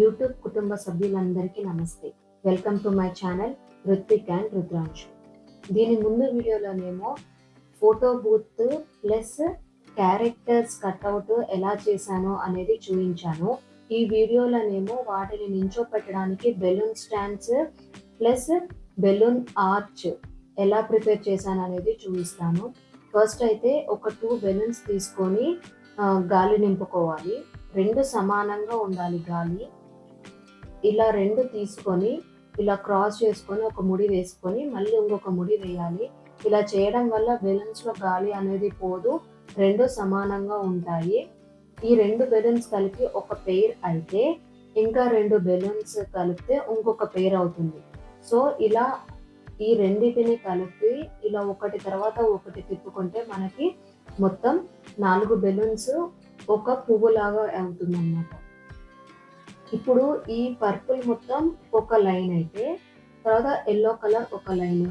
YouTube కుటుంబ సభ్యులందరికీ నమస్తే. Welcome to my channel Ruthvik and Rudranshu. దీని ముందు వీడియోలోనేమో photo booth plus characters cutout ఎలా చేశాను అనేది చూపించాను. ఈ వీడియోలోనేమో వాటిని నించోపెట్టడానికి balloon stands plus balloon arch ఎలా ప్రిపేర్ చేశాను అనేది చూపిస్తాను. ఫస్ట్ అయితే ఒక టూ బెలూన్స్ తీసుకొని గాలి నింపుకోవాలి. రెండు సమానంగా ఉండాలి గాలి. ఇలా రెండు తీసుకొని ఇలా క్రాస్ చేసుకొని ఒక ముడి వేసుకొని మళ్ళీ ఇంకొక ముడి వేయాలి. ఇలా చేయడం వల్ల బెలూన్స్లో గాలి అనేది పోదు రెండు సమానంగా ఉంటాయి. ఈ రెండు బెలూన్స్ కలిపి ఒక పెయిర్ అయితే ఇంకా రెండు బెలూన్స్ కలిపితే ఇంకొక పెయిర్ అవుతుంది. సో ఇలా ఈ రెండింటిని కలిపి ఇలా ఒకటి తర్వాత ఒకటి తిప్పుకుంటే మనకి మొత్తం నాలుగు బెలూన్స్ ఒక పువ్వులాగా అవుతుంది అన్నమాట ఇప్పుడు ఈ పర్పుల్ మొత్తం ఒక లైన్ అయితే తర్వాత ఎల్లో కలర్ ఒక లైన్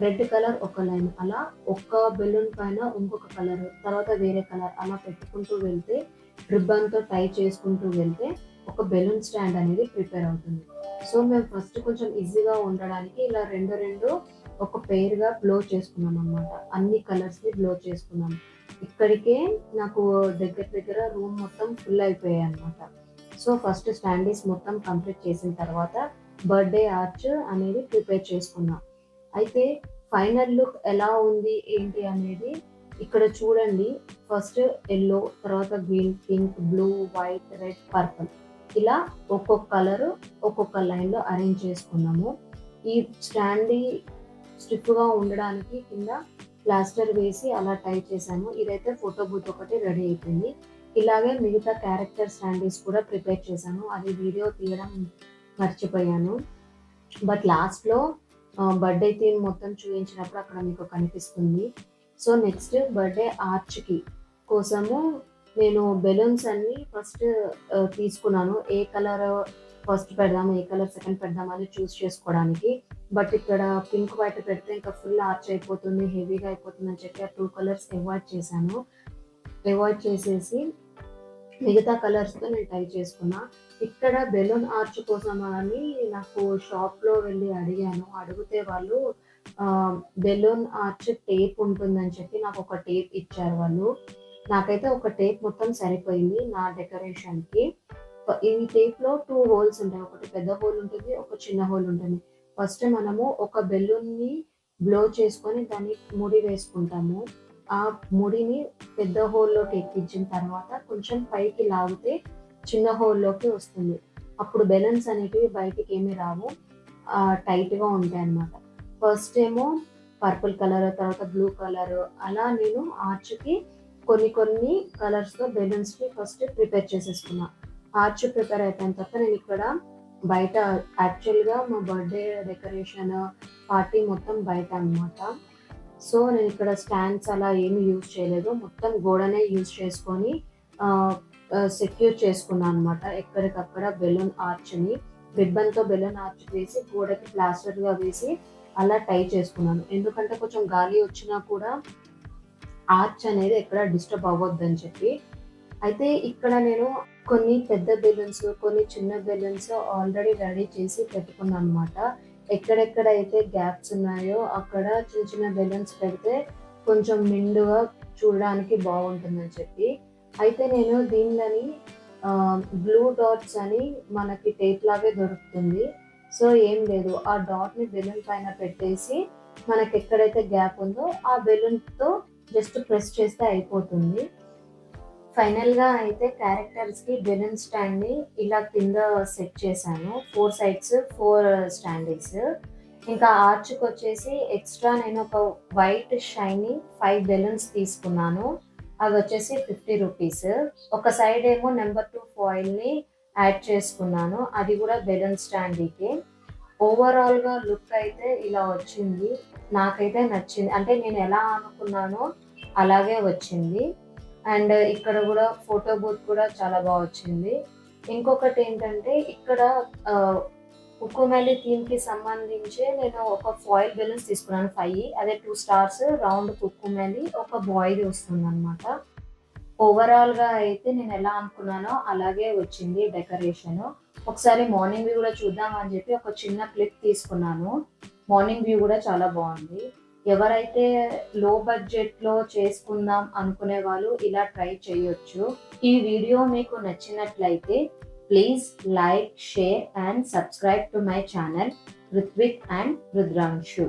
రెడ్ కలర్ ఒక లైన్ అలా ఒక్క బెలూన్ పైన ఇంకొక కలర్ తర్వాత వేరే కలర్ అలా పెట్టుకుంటూ వెళ్తే రిబ్బన్తో టై చేసుకుంటూ వెళ్తే ఒక బెలూన్ స్టాండ్ అనేది ప్రిపేర్ అవుతుంది. సో మేము ఫస్ట్ కొంచెం ఈజీగా ఉండడానికి ఇలా రెండు రెండు ఒక పేరుగా బ్లో చేసుకున్నాం అనమాట అన్ని కలర్స్ని బ్లో చేసుకున్నాం. ఇక్కడికే నాకు దగ్గర దగ్గర రూమ్ మొత్తం ఫుల్ అయిపోయాయి అనమాట సో ఫస్ట్ స్టాండీస్ మొత్తం కంప్లీట్ చేసిన తర్వాత బర్త్డే ఆర్చ్ అనేది ప్రిపేర్ చేసుకున్నాం. అయితే ఫైనల్ లుక్ ఎలా ఉంది ఏంటి అనేది ఇక్కడ చూడండి. ఫస్ట్ ఎల్లో తర్వాత green pink blue white red purple. ఇలా ఒక్కొక్క కలర్ ఒక్కొక్క లైన్లో అరేంజ్ చేసుకున్నాము. ఈ స్టాండీ స్టిఫ్గా ఉండడానికి కింద ప్లాస్టర్ వేసి అలా టై చేశాము. ఇదైతే ఫోటో బూత్ ఒకటి రెడీ అయిపోయింది. ఇలాగే మిగతా క్యారెక్టర్ స్టాండీస్ కూడా ప్రిపేర్ చేశాను. అది వీడియో తీయడం మర్చిపోయాను. బట్ లాస్ట్లో బర్త్డే థీమ్ మొత్తం చూపించినప్పుడు అక్కడ మీకు కనిపిస్తుంది. సో నెక్స్ట్ బర్త్డే ఆర్చ్కి కోసము నేను బెలూన్స్ అన్ని ఫస్ట్ తీసుకున్నాను. ఏ కలర్ ఫస్ట్ పెడదాము ఏ కలర్ సెకండ్ పెడదాం అని చూస్ చేసుకోవడానికి. బట్ ఇక్కడ పింక్ వైట్ పెడితే ఇంకా ఫుల్ ఆర్చ్ అయిపోతుంది హెవీగా అయిపోతుంది అని చెప్పి ఆ టూ కలర్స్ అవాయిడ్ చేశాను. అవాయిడ్ చేసేసి మిగతా కలర్స్తో నేను టై చేసుకున్నా. ఇక్కడ బెలూన్ ఆర్చ్ కోసం అని నాకు షాప్లో వెళ్ళి అడిగాను. అడిగితే వాళ్ళు బెలూన్ ఆర్చ్ టేప్ ఉంటుందని చెప్పి నాకు ఒక టేప్ ఇచ్చారు వాళ్ళు. నాకైతే ఒక టేప్ మొత్తం సరిపోయింది నా డెకరేషన్కి ఈ టేప్లో టూ హోల్స్ ఉంటాయి. ఒకటి పెద్ద హోల్ ఉంటుంది ఒక చిన్న హోల్ ఉంటుంది. ఫస్ట్ మనము ఒక బెలూన్ని బ్లో చేసుకొని దాన్ని ముడి వేసుకుంటాము. ఆ ముడిని పెద్ద హోల్లోకి ఎక్కించిన తర్వాత కొంచెం పైకి లాగితే చిన్న హోల్లోకి వస్తుంది. అప్పుడు బెలూన్స్ అనేటివి బయటికి ఏమీ రావు టైట్గా ఉంటాయి అన్నమాట ఫస్ట్ ఏమో పర్పుల్ కలర్ తర్వాత బ్లూ కలర్. అలా నేను ఆర్చ్కి కొన్ని కొన్ని కలర్స్తో తో ఫస్ట్ ప్రిపేర్ చేసేసుకున్నా. ఆర్చ్ ప్రిపేర్ అయిపోయిన తర్వాత నేను ఇక్కడ బయట యాక్చువల్గా మా బర్త్డే డెకరేషన్ పార్టీ మొత్తం బయట అన్నమాట. సో నేను ఇక్కడ స్టాండ్స్ అలా ఏమి యూజ్ చేయలేదు. మొత్తం గోడనే యూజ్ చేసుకొని సెక్యూర్ చేసుకున్నాను అనమాట ఎక్కడికక్కడ బెలూన్ ఆర్చ్ని రిబ్బన్తో బెలూన్ ఆర్చ్ వేసి గోడకి ప్లాస్టర్గా వేసి అలా టై చేసుకున్నాను. ఎందుకంటే కొంచెం గాలి వచ్చినా కూడా ఆర్చ్ అనేది ఎక్కడ డిస్టర్బ్ అవ్వద్దని చెప్పి. అయితే ఇక్కడ నేను కొన్ని పెద్ద బెలూన్స్ కొన్ని చిన్న బెలూన్స్ ఆల్రెడీ రెడీ చేసి పెట్టుకున్నాను అనమాట ఎక్కడెక్కడ అయితే గ్యాప్స్ ఉన్నాయో అక్కడ చిన్న చిన్న బెలూన్స్ పెడితే కొంచెం నిండుగా చూడడానికి బాగుంటుందని చెప్పి. అయితే నేను దీనిని బ్లూ డాట్స్ అని మనకి టేప్ లాగే దొరుకుతుంది. సో ఏం లేదు. ఆ డాట్ని బెలూన్ పైన పెట్టేసి మనకి ఎక్కడైతే గ్యాప్ ఉందో ఆ బెలూన్తో జస్ట్ ప్రెస్ చేస్తే అయిపోతుంది. ఫైనల్గా అయితే క్యారెక్టర్స్కి బెలూన్ స్టాండ్ని ఇలా కింద సెట్ చేశాను. ఫోర్ సైడ్స్ ఫోర్ స్టాండింగ్స్ ఇంకా ఆర్చ్కి వచ్చేసి ఎక్స్ట్రా నేను ఒక వైట్ షైనీ ఫైవ్ బెలూన్స్ తీసుకున్నాను. అవి వచ్చేసి ఫిఫ్టీ రూపీస్. ఒక సైడ్ ఏమో నెంబర్ టూ ఫాయిల్ని యాడ్ చేసుకున్నాను. అది కూడా బెలూన్ స్టాండ్కి ఓవరాల్గా లుక్ అయితే ఇలా వచ్చింది. నాకైతే నచ్చింది. అంటే నేను ఎలా అనుకున్నానో అలాగే వచ్చింది. అండ్ ఇక్కడ కూడా ఫోటో బూత్ కూడా చాలా బాగా వచ్చింది. ఇంకొకటి ఏంటంటే ఇక్కడ ఉక్కుమెల్లి థీమ్కి సంబంధించి నేను ఒక ఫాయిల్ బెలూన్స్ తీసుకున్నాను ఫైవ్ e. అదే టూ స్టార్స్ రౌండ్ కుక్కుమెల్లి ఒక బాయ్ది వస్తుంది అనమాట ఓవరాల్గా అయితే నేను ఎలా అనుకున్నానో అలాగే వచ్చింది డెకరేషన్. ఒకసారి మార్నింగ్ వ్యూ కూడా చూద్దాం అని చెప్పి ఒక చిన్న క్లిప్ తీసుకున్నాను. మార్నింగ్ వ్యూ కూడా చాలా బాగుంది. ఎవరైతే లో బడ్జెట్లో చేసుకుందాం అనుకునే వాళ్ళు ఇలా ట్రై చేయొచ్చు. ఈ వీడియో మీకు నచ్చినట్లయితే please like share and subscribe to my channel Ruthvik and Rudranshu.